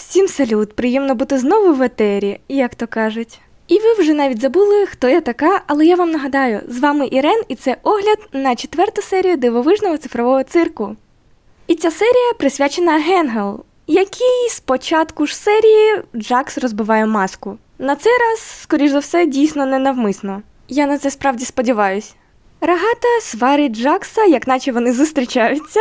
Всім салют, приємно бути знову в етері, як то кажуть. І ви вже навіть забули, хто я така, але я вам нагадаю, з вами Ірен, і це огляд на четверту серію дивовижного цифрового цирку. І ця серія присвячена Генгел, який спочатку ж серії Джакс розбиває маску. На цей раз, скоріш за все, дійсно ненавмисно. Я на це справді сподіваюсь. Рагата сварить Джакса, як наче вони зустрічаються.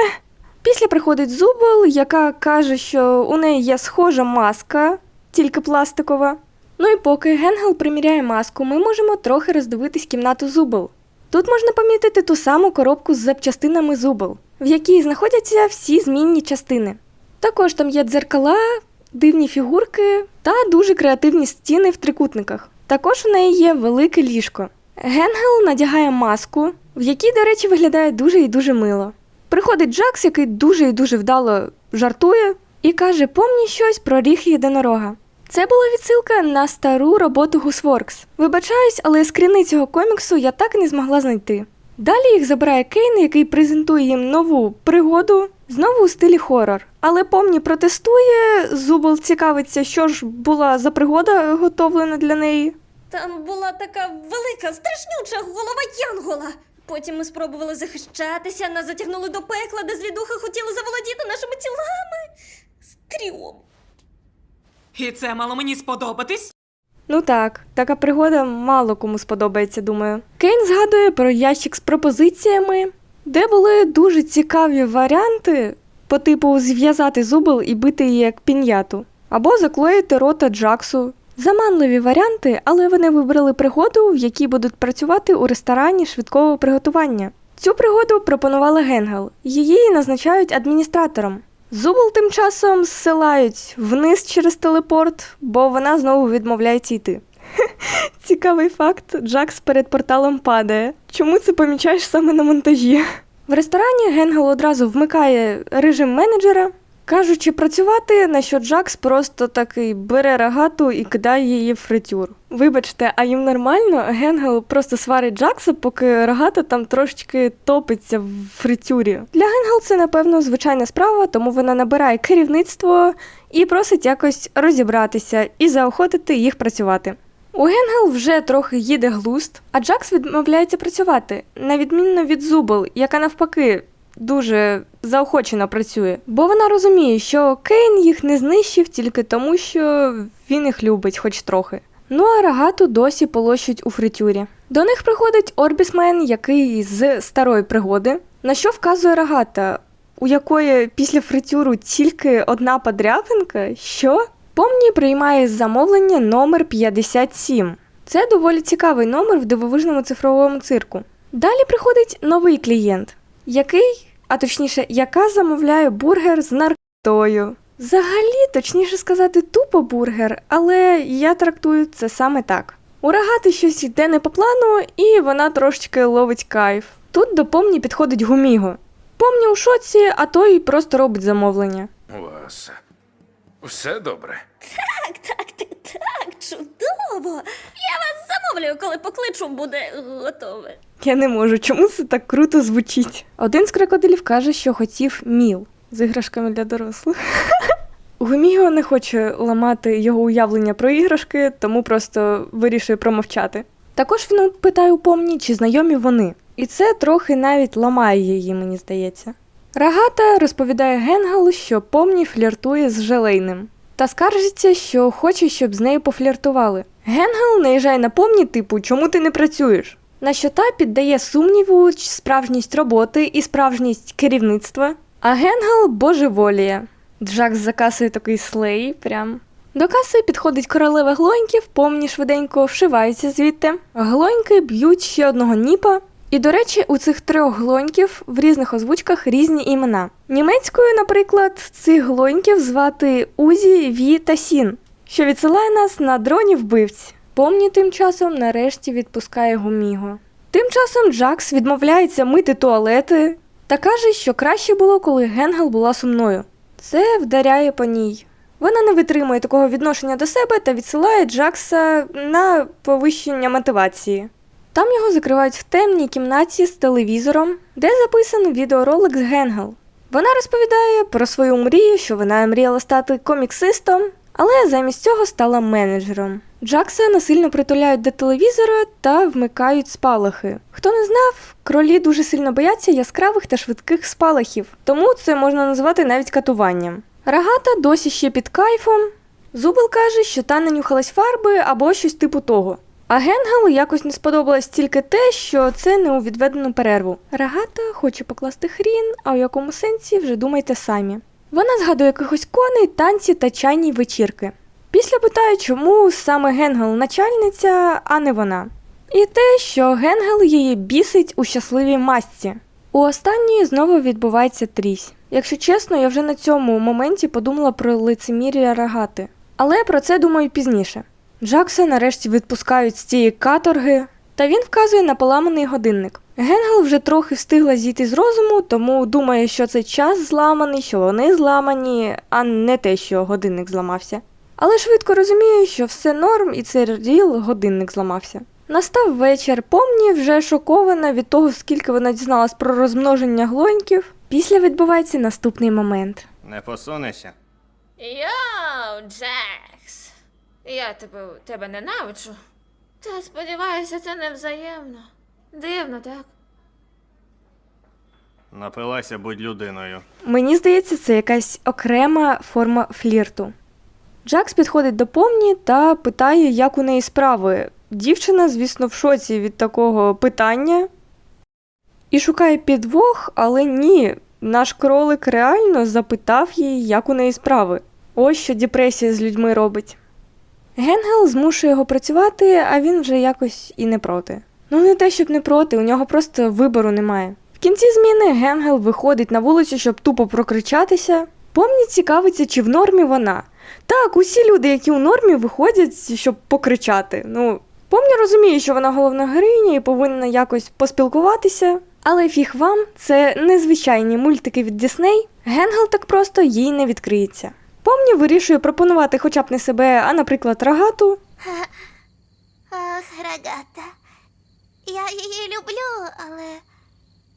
Після приходить Зубл, яка каже, що у неї є схожа маска, тільки пластикова. Ну і поки Генгел приміряє маску, ми можемо трохи роздивитись кімнату Зубл. Тут можна помітити ту саму коробку з запчастинами Зубл, в якій знаходяться всі змінні частини. Також там є дзеркала, дивні фігурки та дуже креативні стіни в трикутниках. Також у неї є велике ліжко. Генгел надягає маску, в якій, до речі, виглядає дуже і дуже мило. Приходить Джакс, який дуже і дуже вдало жартує, і каже: помні щось про ріг єдинорога. Це була відсилка на стару роботу Гусворкс. Вибачаюсь, але скріни цього коміксу я так і не змогла знайти. Далі їх забирає Кейн, який презентує їм нову пригоду, знову у стилі хорор. Але помні протестує, Зубл цікавиться, що ж була за пригода готовлена для неї. Там була така велика, страшнюча голова Янгола. Потім ми спробували захищатися, нас затягнули до пекла, де злідухи хотіли заволодіти нашими тілами. Стрьом. І це мало мені сподобатись? Ну так, така пригода мало кому сподобається, думаю. Кейн згадує про ящик з пропозиціями, де були дуже цікаві варіанти, по типу зв'язати зубл і бити її як пін'яту, або заклеїти рота Джаксу. Заманливі варіанти, але вони вибрали пригоду, в якій будуть працювати у ресторані швидкого приготування. Цю пригоду пропонувала Генгел. Її назначають адміністратором. Зубл тим часом зсилають вниз через телепорт, бо вона знову відмовляється йти. Цікавий факт: Джакс перед порталом падає. Чому це помічаєш саме на монтажі? В ресторані Генгел одразу вмикає режим менеджера, кажучи працювати, на що Джакс просто такий бере рогату і кидає її в фритюр. Вибачте, а їм нормально? Генгел просто сварить Джакса, поки рогата там трошечки топиться в фритюрі. Для Генгел це, напевно, звичайна справа, тому вона набирає керівництво і просить якось розібратися і заохотити їх працювати. У Генгел вже трохи їде глуст, а Джакс відмовляється працювати, на відмінно від Зубл, яка навпаки дуже заохочено працює, бо вона розуміє, що Кейн їх не знищив тільки тому, що він їх любить, хоч трохи. Ну а рогату досі полощуть у фритюрі. До них приходить Орбісмен, який з старої пригоди, на що вказує рогата, у якої після фритюру тільки одна подряпинка, що Помні приймає замовлення номер 57. Це доволі цікавий номер в дивовижному цифровому цирку. Далі приходить новий клієнт, який, а точніше, яка замовляє бургер з наркотою. Взагалі, точніше сказати, тупо бургер, але я трактую це саме так. У рогати щось йде не по плану, і вона трошечки ловить кайф. Тут до помні підходить гуміго. Помні у шоці, а той просто робить замовлення. У вас все добре? Так, так, так, так, чудово. Я вас замовлю, коли покличу, буде готове. Я не можу, чому це так круто звучить? Один з крокодилів каже, що хотів міл з іграшками для дорослих. Гуміго не хоче ламати його уявлення про іграшки, тому просто вирішує промовчати. Також він питає у помні, чи знайомі вони, і це трохи навіть ламає її, мені здається. Рагата розповідає Генгелу, що помні фліртує з Желейним, та скаржиться, що хоче, щоб з нею пофліртували. Генгел наїжджає на помні, типу, чому ти не працюєш? На що та піддає сумніву справжність роботи і справжність керівництва. А Генгел божеволіє. Джакс за касою такий слей, прям. До каси підходить королева глоньків, помні швиденько вшиваються звідти. Глоньки б'ють ще одного ніпа. І, до речі, у цих трьох глоньків в різних озвучках різні імена. Німецькою, наприклад, цих глоньків звати Узі, Ві та Сін, що відсилає нас на дроні вбивць. Помні тим часом нарешті відпускає Гуміго. Тим часом Джакс відмовляється мити туалети та каже, що краще було, коли Генгел була сумною. Це вдаряє по ній. Вона не витримує такого відношення до себе та відсилає Джакса на повищення мотивації. Там його закривають в темній кімнаті з телевізором, де записаний відеоролик з Генгел. Вона розповідає про свою мрію, що вона мріяла стати коміксистом, але замість цього стала менеджером. Джакса насильно притуляють до телевізора та вмикають спалахи. Хто не знав, кролі дуже сильно бояться яскравих та швидких спалахів, тому це можна назвати навіть катуванням. Рагата досі ще під кайфом. Зубел каже, що та нанюхалась фарби або щось типу того. А Генгелу якось не сподобалось тільки те, що це не у відведену перерву. Рагата хоче покласти хрін, а у якому сенсі вже думайте самі. Вона згадує якихось коней, танці та чайні вечірки. Після питає, чому саме Генгел начальниця, а не вона. І те, що Генгел її бісить у щасливій масці. У останньої знову відбувається трісь. Якщо чесно, я вже на цьому моменті подумала про лицемір'я рагати. Але про це думаю пізніше. Джакса нарешті відпускають з цієї каторги, та він вказує на поламаний годинник. Генгел вже трохи встигла зійти з розуму, тому думає, що це час зламаний, що вони зламані, а не те, що годинник зламався. Але швидко розуміє, що все норм, і це ріл годинник зламався. Настав вечір, помні, вже шокована від того, скільки вона дізналась про розмноження глоньків. Після відбувається наступний момент. Не посунешся. Йоу, Джекс. Я тебе, тебе ненавиджу. Та сподіваюся, це не взаємно. Дивно, так? Напилася будь людиною. Мені здається, це якась окрема форма флірту. Джакс підходить до помні та питає, як у неї справи. Дівчина, звісно, в шоці від такого питання. І шукає підвох, але ні, наш кролик реально запитав її, як у неї справи. Ось що депресія з людьми робить. Генгел змушує його працювати, а він вже якось і не проти. Ну, не те, щоб не проти, у нього просто вибору немає. В кінці зміни Генгел виходить на вулицю, щоб тупо прокричатися. Помні цікавиться, чи в нормі вона. Так, усі люди, які у нормі, виходять, щоб покричати. Ну, помні розуміє, що вона головна героїня і повинна якось поспілкуватися. Але фіг вам, це незвичайні мультики від Дісней. Генгел так просто їй не відкриється. Помні вирішує пропонувати хоча б не себе, а, наприклад, рогату. Ах, рогата. Я її люблю, але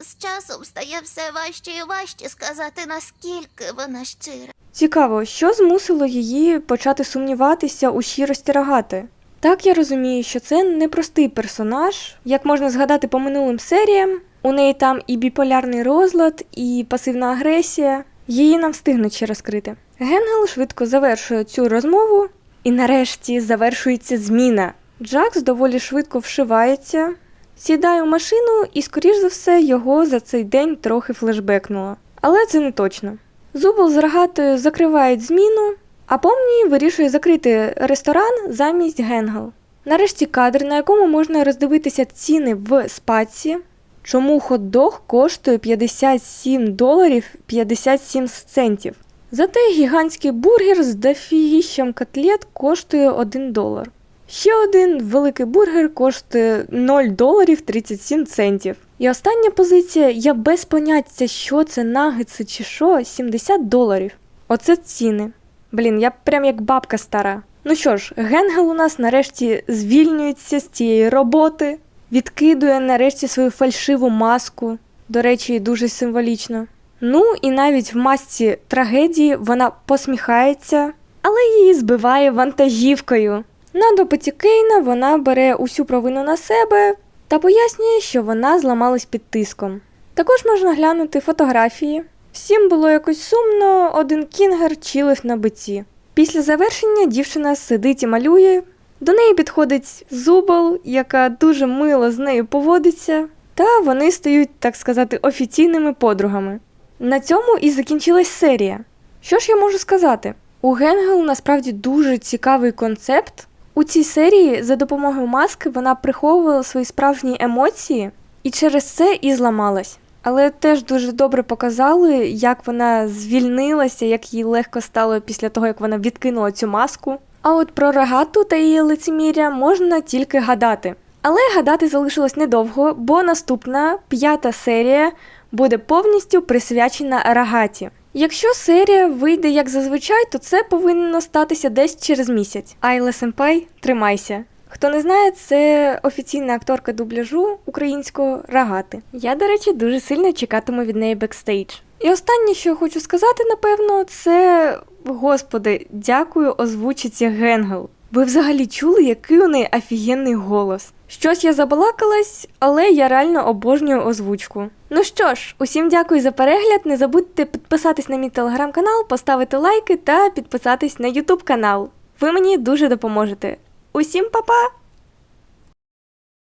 з часом стає все важче і важче сказати, наскільки вона щира. Цікаво, що змусило її почати сумніватися у щирості рогати. Так я розумію, що це непростий персонаж, як можна згадати по минулим серіям. У неї там і біполярний розлад, і пасивна агресія. Її нам встигнуть ще розкрити. Генгел швидко завершує цю розмову, і нарешті завершується зміна. Джакс доволі швидко вшивається, сідає у машину, і, скоріш за все, його за цей день трохи флешбекнуло. Але це не точно. Зубол з рогатою закривають зміну, а помні вирішує закрити ресторан замість Генгел. Нарешті кадр, на якому можна роздивитися ціни в спаці. Чому хот-дог коштує 57 доларів 57 центів. Зате гігантський бургер з дофігіщем котлет коштує 1 долар. Ще один великий бургер коштує 0 доларів 37 центів. І остання позиція, я без поняття, що це нагетси чи що, 70 доларів. Оце ціни. Блін, я прям як бабка стара. Ну що ж, Генгел у нас нарешті звільнюється з цієї роботи, відкидує нарешті свою фальшиву маску. До речі, дуже символічно. Ну і навіть в масці трагедії вона посміхається, але її збиває вантажівкою. На допиті Кейна вона бере усю провину на себе та пояснює, що вона зламалась під тиском. Також можна глянути фотографії. Всім було якось сумно, один кінгер чилив на биті. Після завершення дівчина сидить і малює. До неї підходить зубол, яка дуже мило з нею поводиться, та вони стають, так сказати, офіційними подругами. На цьому і закінчилась серія. Що ж я можу сказати? У Генгел насправді дуже цікавий концепт. У цій серії за допомогою маски вона приховувала свої справжні емоції і через це і зламалась. Але теж дуже добре показали, як вона звільнилася, як їй легко стало після того, як вона відкинула цю маску. А от про рогату та її лицеміря можна тільки гадати. Але гадати залишилось недовго, бо наступна п'ята серія буде повністю присвячена рогаті. Якщо серія вийде як зазвичай, то це повинно статися десь через місяць. Айле Сенпай, тримайся. Хто не знає, це офіційна акторка дубляжу українського рагати. Я, до речі, дуже сильно чекатиму від неї бекстейдж. І останнє, що я хочу сказати, напевно, це господи, дякую озвучиці Генгел. Ви взагалі чули, який у неї офігенний голос? Щось я забалакалась, але я реально обожнюю озвучку. Ну що ж, усім дякую за перегляд. Не забудьте підписатись на мій телеграм-канал, поставити лайки та підписатись на ютуб канал. Ви мені дуже допоможете. Усім па-па!